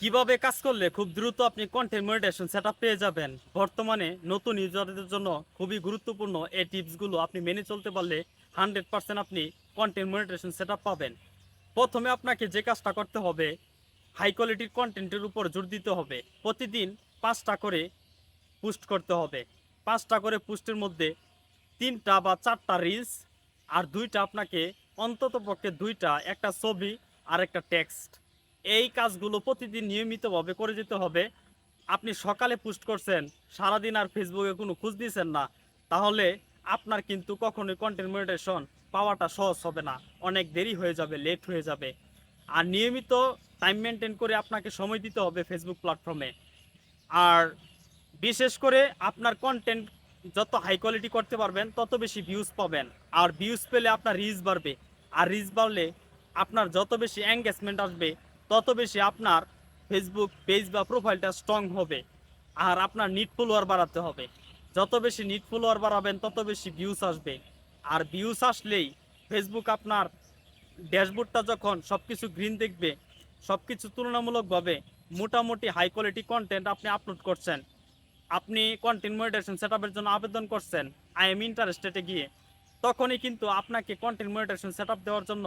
কীভাবে কাজ করলে খুব দ্রুত আপনি কন্টেন্ট মনিটাইজেশন সেটআপ পেয়ে যাবেন? বর্তমানে নতুন ইউজারদের জন্য খুবই গুরুত্বপূর্ণ এই টিপসগুলো আপনি মেনে চলতে পারলে হান্ড্রেড পার্সেন্ট আপনি কন্টেন্ট মনিটাইজেশন সেটআপ পাবেন। প্রথমে আপনাকে যে কাজটা করতে হবে হাই কোয়ালিটির কন্টেন্টের উপর জোর দিতে হবে। প্রতিদিন পাঁচটা করে পোস্ট করতে হবে। পাঁচটা করে পোস্টের মধ্যে তিনটা বা চারটা রিলস আর দুইটা আপনাকে অন্তত পক্ষে দুইটা, একটা ছবি আর একটা টেক্সট এই কাজগুলো প্রতিদিন নিয়মিতভাবে করে যেতে হবে। আপনি সকালে পোস্ট করছেন, সারাদিন আর ফেসবুকে কোনো খোঁজ দিয়েছেন না, তাহলে আপনার কিন্তু কখনোই কন্টেন্ট মনিটেশন পাওয়াটা সহজ হবে না। অনেক দেরি হয়ে যাবে লেট হয়ে যাবে। আর নিয়মিত টাইম মেনটেন করে আপনাকে সময় দিতে হবে ফেসবুক প্ল্যাটফর্মে আর বিশেষ করে আপনার কন্টেন্ট যত হাই কোয়ালিটি করতে পারবেন, তত বেশি ভিউজ পাবেন। আর ভিউজ পেলে আপনার রিচ বাড়বে। আর রিচ বাড়লে আপনার যত বেশি এঙ্গেজমেন্ট আসবে তত বেশি আপনার ফেসবুক পেজ বা প্রোফাইলটা স্ট্রং হবে। আর আপনার নিট ফলোয়ার বাড়াতে হবে। যত বেশি নিট ফলোয়ার বাড়াবেন, তত বেশি ভিউজ আসবে। আর ভিউজ আসলেই ফেসবুক আপনার ড্যাশবোর্ডটা যখন সব কিছু গ্রিন দেখবে সব কিছু তুলনামূলকভাবে মোটামুটি হাই কোয়ালিটি কন্টেন্ট আপনি আপলোড করছেন। আপনি কন্টেন্ট মনিটাইজেশন সেটআপের জন্য আবেদন করছেন আই এম ইন্টারেস্টেডে গিয়ে, তখনই কিন্তু আপনাকে কন্টেন্ট মনিটাইজেশন সেটআপ দেওয়ার জন্য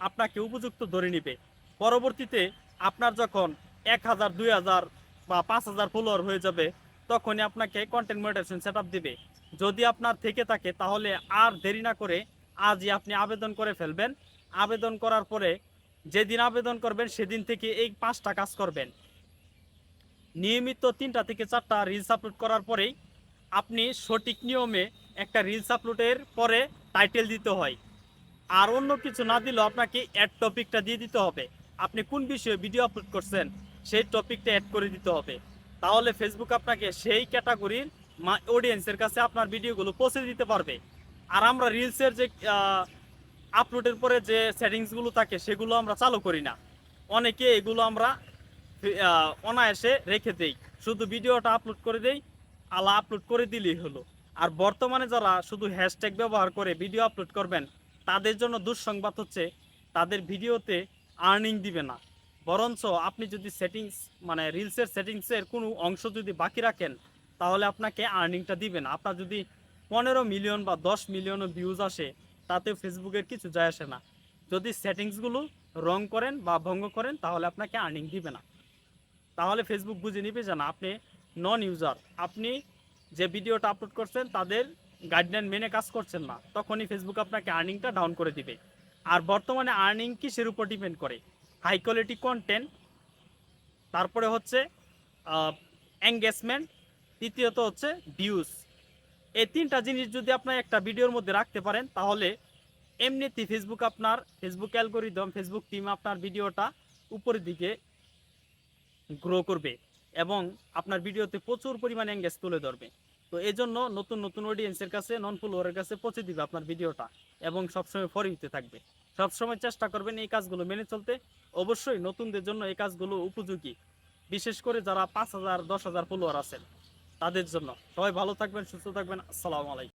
আপনাকে উপযুক্ত ধরে নিবে। পরবর্তীতে আপনার যখন এক হাজার, দুই হাজার বা পাঁচ হাজার ফলোয়ার হয়ে যাবে, তখনই আপনাকে কন্টেন্ট মনিটাইজেশন সেটআপ দিবে। যদি আপনার থেকে থাকে, তাহলে আর দেরি না করে আজই আপনি আবেদন করে ফেলবেন। আবেদন করার পরে যেদিন আবেদন করবেন, সেদিন থেকে এই পাঁচটা কাজ করবেন। নিয়মিত তিনটা থেকে চারটা রিলস আপলোড করার পরেই আপনি সঠিক নিয়মে একটা রিলস আপলোডের পরে টাইটেল দিতে হয়। আর অন্য কিছু না দিলেও আপনাকে অ্যাড টপিকটা দিয়ে দিতে হবে। আপনি কোন বিষয়ে ভিডিও আপলোড করছেন, সেই টপিকটা অ্যাড করে দিতে হবে। তাহলে ফেসবুক আপনাকে সেই ক্যাটাগরির অডিয়েন্সের কাছে আপনার ভিডিওগুলো পৌঁছে দিতে পারবে। আর আমরা রিলসের যে আপলোডের পরে যে সেটিংসগুলো থাকে, সেগুলো আমরা চালু করি না। অনেকে এগুলো আমরা অনায়াসে রেখে দেই। শুধু ভিডিওটা আপলোড করে দেই, আলা আপলোড করে দিলেই হলো। আর বর্তমানে যারা শুধু হ্যাশট্যাগ ব্যবহার করে ভিডিও আপলোড করবেন, তাদের জন্য দুঃসংবাদ হচ্ছে, তাদের ভিডিওতে আর্নিং দিবে না। বরঞ্চ আপনি যদি সেটিংস মানে রিলসের সেটিংসের কোনো অংশ যদি বাকি রাখেন, তাহলে আপনাকে আর্নিংটা দিবে না। আপনার যদি পনেরো মিলিয়ন বা দশ মিলিয়নও ভিউজ আসে তাতে ফেসবুকের কিছু যায় আসে না। যদি সেটিংসগুলো রং করেন বা ভঙ্গ করেন, তাহলে আপনাকে আর্নিং দিবে না। তাহলে ফেসবুক বুঝে নিবে যে না, আপনি নন ইউজার আপনি যে ভিডিওটা আপলোড করছেন, তাদের গাইডলাইন মেনে কাজ করছেন না, তখনই ফেসবুক আপনাকে আর্নিংটা ডাউন করে দিবে। আর বর্তমানে আর্নিং কিসের উপর ডিপেন্ড করে? হাই কোয়ালিটি কন্টেন্ট তারপরে হচ্ছে এঙ্গেজমেন্ট তৃতীয়ত হচ্ছে ভিউজ এই তিনটা জিনিস যদি আপনার একটা ভিডিওর মধ্যে রাখতে পারেন, তাহলে এমনিতেই ফেসবুক আপনার ফেসবুক অ্যালগোরিদম ফেসবুক টিম আপনার ভিডিওটা উপরের দিকে গ্রো করবে এবং আপনার ভিডিওতে প্রচুর পরিমাণে এঙ্গেজ তুলে ধরবে। তো এই জন্য নতুন নতুন অডিয়েন্সের কাছে নন ফলোয়ারের কাছে পৌঁছে দিবে আপনার ভিডিওটা এবং সবসময় ফরি হতে থাকবে। সবসময় চেষ্টা করবেন এই কাজগুলো মেনে চলতে। অবশ্যই নতুনদের জন্য এই কাজগুলো উপযোগী। বিশেষ করে যারা পাঁচ হাজার, দশ হাজার ফলোয়ার আছেন, তাদের জন্য। সবাই ভালো থাকবেন, সুস্থ থাকবেন। আসসালামু আলাইকুম।